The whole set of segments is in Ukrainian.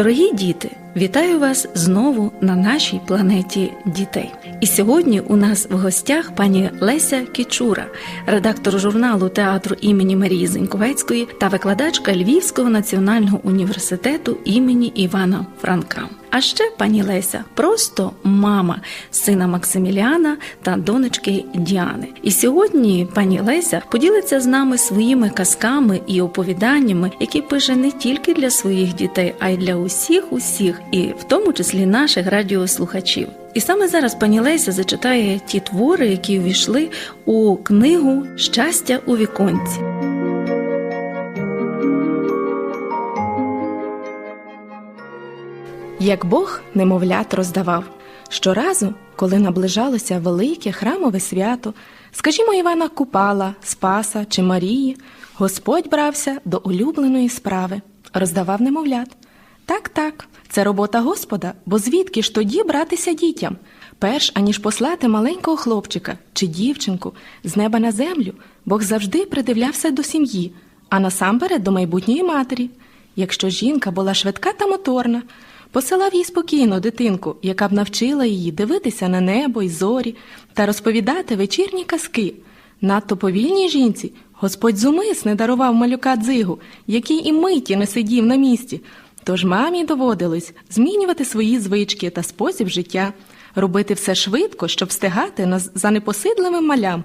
Дорогі діти, вітаю вас знову на нашій планеті дітей. І сьогодні у нас в гостях пані Леся Кічура, редактор журналу театру імені Марії Зеньковецької та викладачка Львівського національного університету імені Івана Франка. А ще пані Леся просто мама сина Максиміліана та донечки Діани. І сьогодні пані Леся поділиться з нами своїми казками і оповіданнями, які пише не тільки для своїх дітей, а й для усіх, усіх, і в тому числі наших радіослухачів. І саме зараз пані Леся зачитає ті твори, які увійшли у книгу Щастя у віконці. Як Бог немовлят роздавав. Щоразу, коли наближалося велике храмове свято, скажімо, Івана Купала, Спаса чи Марії, Господь брався до улюбленої справи, роздавав немовлят. Так, так, це робота Господа, бо звідки ж тоді братися дітям? Перш аніж послати маленького хлопчика чи дівчинку з неба на землю, Бог завжди придивлявся до сім'ї, а насамперед до майбутньої матері. Якщо жінка була швидка та моторна, посилав їй спокійно дитинку, яка б навчила її дивитися на небо й зорі та розповідати вечірні казки. Надто повільній жінці Господь зумисне дарував малюка дзигу, який і миті не сидів на місці. Тож мамі доводилось змінювати свої звички та спосіб життя, робити все швидко, щоб встигати за непосидливим малям.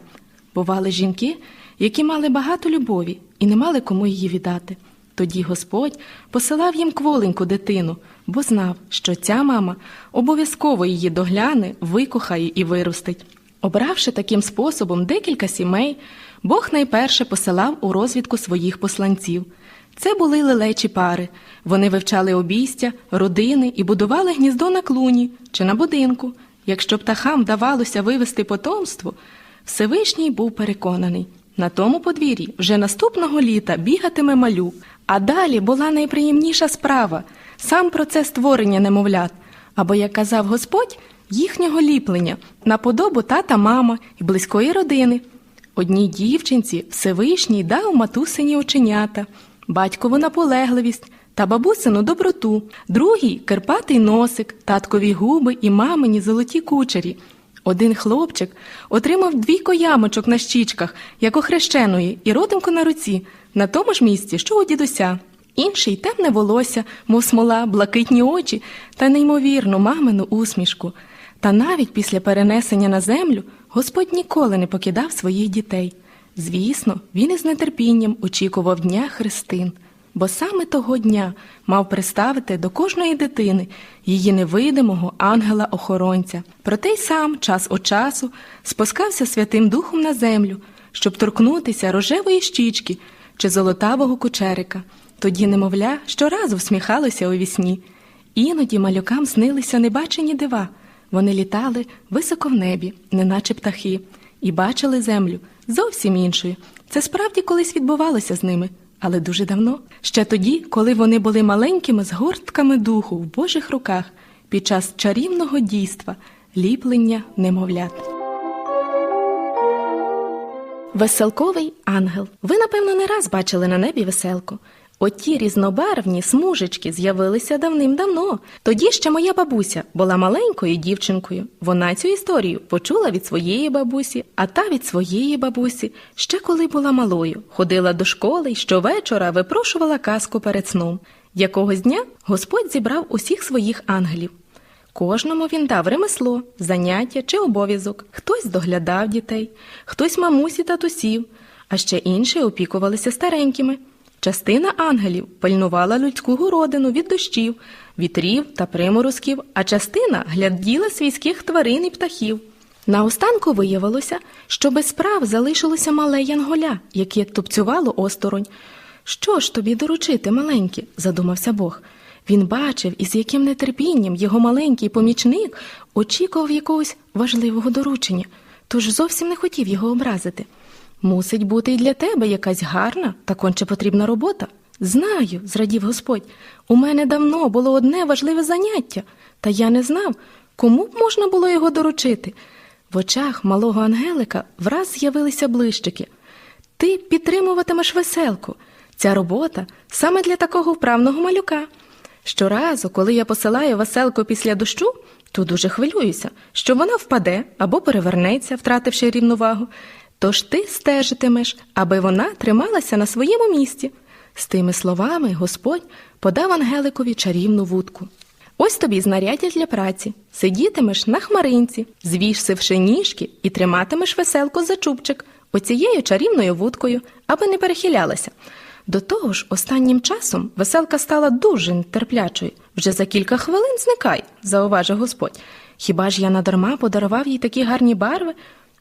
Бували жінки, які мали багато любові і не мали кому її віддати. Тоді Господь посилав їм кволеньку дитину, бо знав, що ця мама обов'язково її догляне, викохає і виростить. Обравши таким способом декілька сімей, Бог найперше посилав у розвідку своїх посланців. Це були лелечі пари. Вони вивчали обійстя, родини і будували гніздо на клуні чи на будинку. Якщо птахам вдавалося вивести потомство, Всевишній був переконаний. На тому подвір'ї вже наступного літа бігатиме малюк, а далі була найприємніша справа сам процес створення немовлят, або, як казав Господь, їхнього ліплення на подобу тата, мама і близької родини. Одній дівчинці Всевишній дав матусині оченята, батькову наполегливість та бабусину доброту, другій кирпатий носик, таткові губи і мамині золоті кучері. Один хлопчик отримав двійко ямочок на щічках, як у хрещеної, і родинку на руці, на тому ж місці, що у дідуся. Інший темне волосся, мов смола, блакитні очі та неймовірну мамину усмішку. Та навіть після перенесення на землю Господь ніколи не покидав своїх дітей. Звісно, він із нетерпінням очікував дня Христин, бо саме того дня мав приставити до кожної дитини її невидимого ангела-охоронця. Проте й сам час от часу спускався Святим Духом на землю, щоб торкнутися рожевої щічки чи золотавого кучерика. Тоді, немовля, щоразу всміхалося у вісні. Іноді малюкам снилися небачені дива. Вони літали високо в небі, неначе птахи, і бачили землю зовсім іншою. Це справді колись відбувалося з ними, але дуже давно. Ще тоді, коли вони були маленькими згортками духу в Божих руках під час чарівного дійства, ліплення немовлят. Веселковий ангел. Ви, напевно, не раз бачили на небі веселку. Оті різнобарвні смужечки з'явилися давним-давно. Тоді ще моя бабуся була маленькою дівчинкою. Вона цю історію почула від своєї бабусі, а та від своєї бабусі, ще коли була малою, ходила до школи і щовечора випрошувала казку перед сном. Якогось дня Господь зібрав усіх своїх ангелів. Кожному він дав ремесло, заняття чи обов'язок. Хтось доглядав дітей, хтось мамусі татусів, а ще інші опікувалися старенькими. Частина ангелів пильнувала людську городину від дощів, вітрів та приморозків, а частина гляділа свійських тварин і птахів. Наостанку виявилося, що без справ залишилося мале янголя, яке тупцювало осторонь. Що ж тобі доручити, маленьке? задумався Бог. Він бачив, із яким нетерпінням його маленький помічник очікував якогось важливого доручення, тож зовсім не хотів його образити. Мусить бути і для тебе якась гарна та конче потрібна робота. Знаю, зрадів Господь. У мене давно було одне важливе заняття, та я не знав, кому б можна було його доручити. В очах малого Ангелика враз з'явилися блищики. Ти підтримуватимеш веселку. Ця робота саме для такого вправного малюка. Щоразу, коли я посилаю веселку після дощу, то дуже хвилююся, що вона впаде або перевернеться, втративши рівновагу. Тож ти стежитимеш, аби вона трималася на своєму місці. З тими словами Господь подав Ангеликові чарівну вудку. Ось тобі знаряддя для праці. Сидітимеш на хмаринці, звівшивши ніжки, і триматимеш веселку за чубчик оцією чарівною вудкою, аби не перехилялася. До того ж, останнім часом веселка стала дуже нетерплячою. Вже за кілька хвилин зникай, зауважив Господь. Хіба ж я надарма подарував їй такі гарні барви?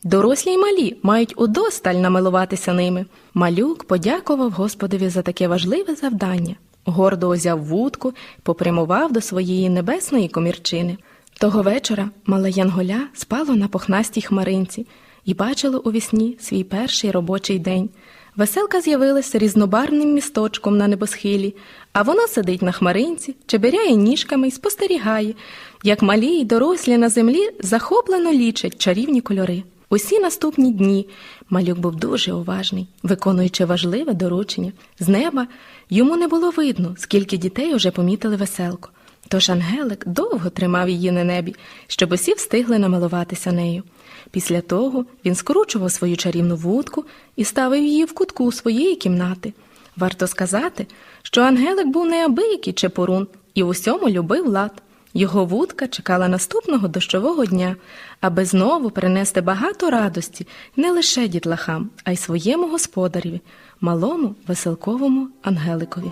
Дорослі й малі мають удосталь намилуватися ними. Малюк подякував Господові за таке важливе завдання. Гордо узяв вудку і попрямував до своєї небесної комірчини. Того вечора мале Янголя спало на похнастій хмаринці і бачило у вісні свій перший робочий день. Веселка з'явилася різнобарвним місточком на небосхилі, а вона сидить на хмаринці, чебиряє ніжками і спостерігає, як малі й дорослі на землі захоплено лічать чарівні кольори. Усі наступні дні малюк був дуже уважний, виконуючи важливе доручення. З неба йому не було видно, скільки дітей уже помітили веселку. Тож Ангелик довго тримав її на небі, щоб усі встигли намилуватися нею. Після того він скручував свою чарівну вудку і ставив її в кутку своєї кімнати. Варто сказати, що Ангелик був неабиякий чепурун і в усьому любив лад. Його вудка чекала наступного дощового дня, аби знову принести багато радості не лише дітлахам, а й своєму господареві, малому веселковому Ангеликові.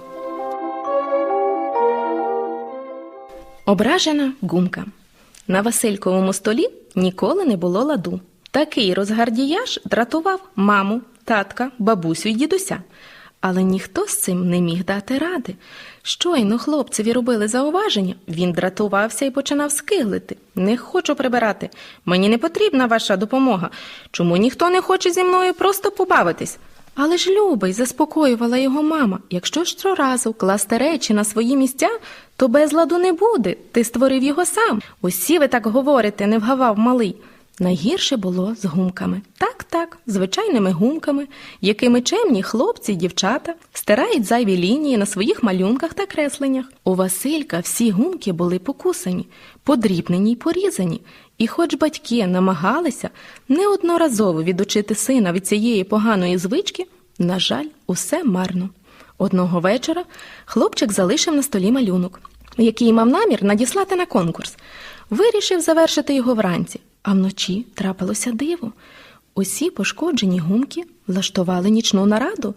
Ображена гумка. На Васильковому столі ніколи не було ладу. Такий розгардіяж дратував маму, татка, бабусю й дідуся. Але ніхто з цим не міг дати ради. Щойно хлопцеві робили зауваження, він дратувався і починав скиглити. Не хочу прибирати. Мені не потрібна ваша допомога. Чому ніхто не хоче зі мною просто побавитись? Але ж любий, заспокоювала його мама. Якщо щоразу класти речі на свої місця, то безладу не буде. Ти створив його сам. Усі ви так говорите, не вгавав малий. Найгірше було з гумками. Так, так, звичайними гумками, якими чемні хлопці й дівчата стирають зайві лінії на своїх малюнках та кресленнях. У Василька всі гумки були покусані, подрібнені й порізані, і хоч батьки намагалися неодноразово відучити сина від цієї поганої звички, на жаль, усе марно. Одного вечора хлопчик залишив на столі малюнок, який мав намір надіслати на конкурс. Вирішив завершити його вранці, а вночі трапилося диво. Усі пошкоджені гумки влаштували нічну нараду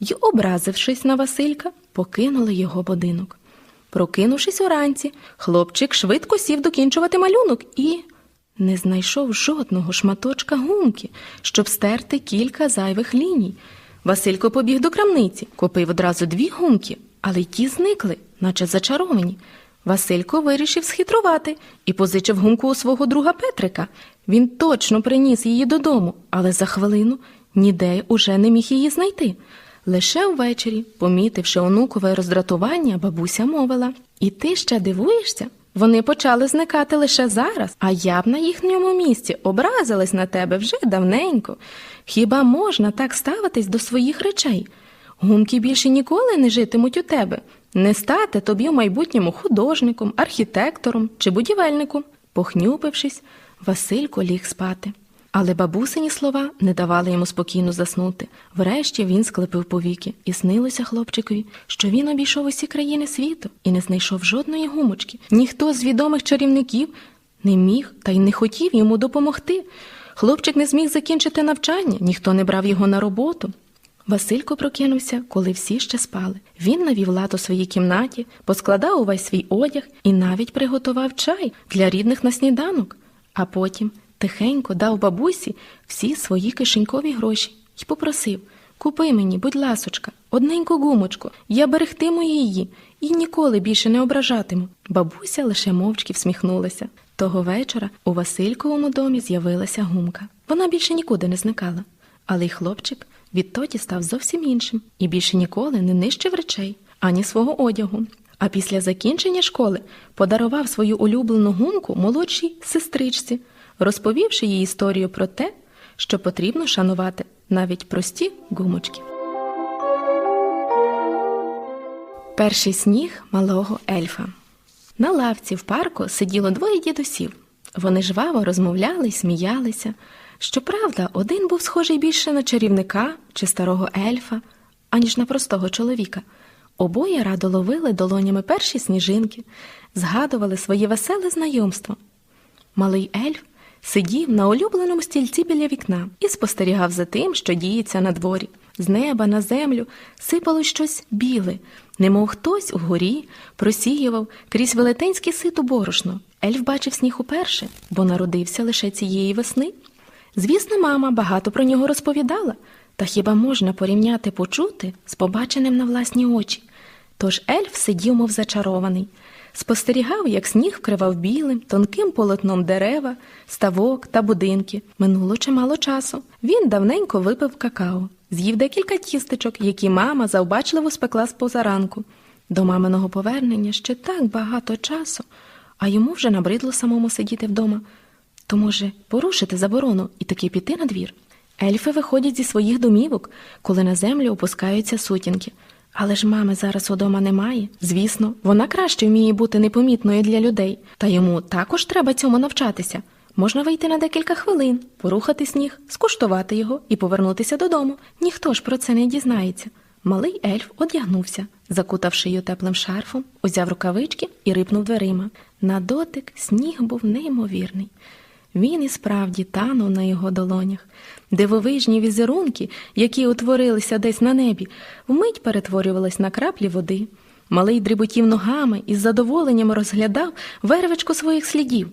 й, образившись на Василька, покинули його будинок. Прокинувшись уранці, хлопчик швидко сів докінчувати малюнок і не знайшов жодного шматочка гумки, щоб стерти кілька зайвих ліній. Василько побіг до крамниці, купив одразу дві гумки, але й ті зникли, наче зачаровані. Василько вирішив схитрувати і позичив гумку у свого друга Петрика. Він точно приніс її додому, але за хвилину ніде уже не міг її знайти. Лише ввечері, помітивши онукове роздратування, бабуся мовила І ти ще дивуєшся? Вони почали зникати лише зараз, а я б на їхньому місці образилась на тебе вже давненько. Хіба можна так ставитись до своїх речей? Гумки більше ніколи не житимуть у тебе, не стати тобі в майбутньому художником, архітектором чи будівельником. Похнюпившись, Василько ліг спати. Але бабусині слова не давали йому спокійно заснути. Врешті він склепив повіки, і снилося хлопчикові, що він обійшов усі країни світу і не знайшов жодної гумочки. Ніхто з відомих чарівників не міг та й не хотів йому допомогти. Хлопчик не зміг закінчити навчання, ніхто не брав його на роботу. Василько прокинувся, коли всі ще спали. Він навів лад у своїй кімнаті, поскладав увесь свій одяг і навіть приготував чай для рідних на сніданок, а потім тихенько дав бабусі всі свої кишенькові гроші і попросив Купи мені, будь ласочка, одненьку гумочку, я берегтиму її і ніколи більше не ображатиму. Бабуся лише мовчки всміхнулася. Того вечора у Васильковому домі з'явилася гумка. Вона більше нікуди не зникала, але й хлопчик відтоді став зовсім іншим і більше ніколи не нищив речей ані свого одягу. А після закінчення школи подарував свою улюблену гумку молодшій сестричці, розповівши їй історію про те, що потрібно шанувати навіть прості гумочки. Перший сніг малого ельфа. На лавці в парку сиділо двоє дідусів. Вони жваво розмовляли сміялися. Щоправда, один був схожий більше на чарівника чи старого ельфа, аніж на простого чоловіка. Обоє радо ловили долонями перші сніжинки, згадували своє веселе знайомство. Малий ельф сидів на улюбленому стільці біля вікна і спостерігав за тим, що діється на дворі. З неба на землю сипало щось біле, немов хтось угорі просіював крізь велетенське сито борошно. Ельф бачив сніг уперше, бо народився лише цієї весни. Звісно, мама багато про нього розповідала, та хіба можна порівняти почути з побаченим на власні очі? Тож ельф сидів, мов зачарований, спостерігав, як сніг вкривав білим, тонким полотном дерева, ставок та будинки. Минуло чимало часу. Він давненько випив какао, з'їв декілька тістечок, які мама завбачливо спекла з позаранку. До маминого повернення ще так багато часу, а йому вже набридло самому сидіти вдома. То, може, порушити заборону і таки піти на двір? Ельфи виходять зі своїх домівок, коли на землю опускаються сутінки. Але ж мами зараз удома немає. Звісно, вона краще вміє бути непомітною для людей, та йому також треба цьому навчатися. Можна вийти на декілька хвилин, порухати сніг, скуштувати його і повернутися додому. Ніхто ж про це не дізнається. Малий ельф одягнувся, закутав шию теплим шарфом, узяв рукавички і рипнув дверима. На дотик сніг був неймовірний. Він і справді танув на його долонях. Дивовижні візерунки, які утворилися десь на небі, вмить перетворювались на краплі води. Малий дріботів ногами і з задоволенням розглядав вервичку своїх слідів.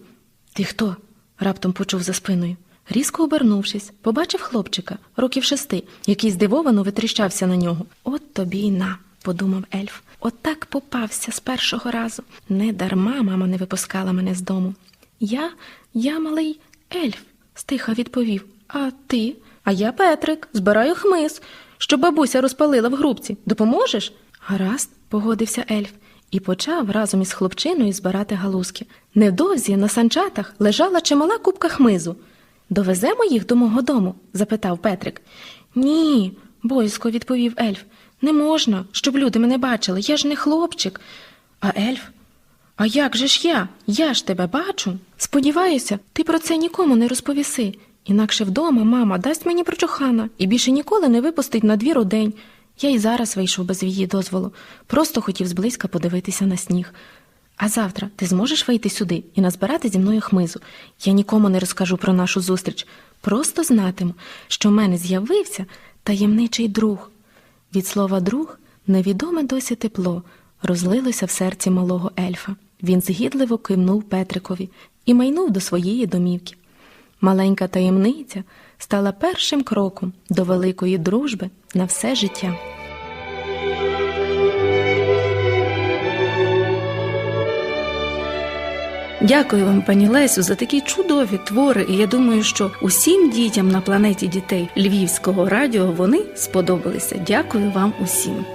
Ти хто? раптом почув за спиною. Різко обернувшись, побачив хлопчика, років шести, який здивовано витріщався на нього. От тобі й на, подумав ельф. Отак попався з першого разу. Не дарма мама не випускала мене з дому. Я, я малий ельф, стиха відповів. А ти? А я Петрик, збираю хмиз, що бабуся розпалила в грубці. Допоможеш? Гаразд, погодився ельф і почав разом із хлопчиною збирати галузки. Невдовзі на санчатах лежала чимала купка хмизу. Довеземо їх до мого дому? запитав Петрик. Ні, боязко відповів ельф. Не можна, щоб люди мене бачили. Я ж не хлопчик. А ельф? А як же ж я? Я ж тебе бачу. Сподіваюся, ти про це нікому не розповіси. Інакше вдома мама дасть мені прочухана і більше ніколи не випустить на двір у день. Я й зараз вийшов без її дозволу, просто хотів зблизька подивитися на сніг. А завтра ти зможеш вийти сюди і назбирати зі мною хмизу. Я нікому не розкажу про нашу зустріч. Просто знатиму, що в мене з'явився таємничий друг. Від слова друг невідоме досі тепло розлилося в серці малого ельфа. Він згідливо кивнув Петрикові і майнув до своєї домівки. Маленька таємниця стала першим кроком до великої дружби на все життя. Дякую вам, пані Лесю, за такі чудові твори. І я думаю, що усім дітям на планеті дітей Львівського радіо вони сподобалися. Дякую вам усім.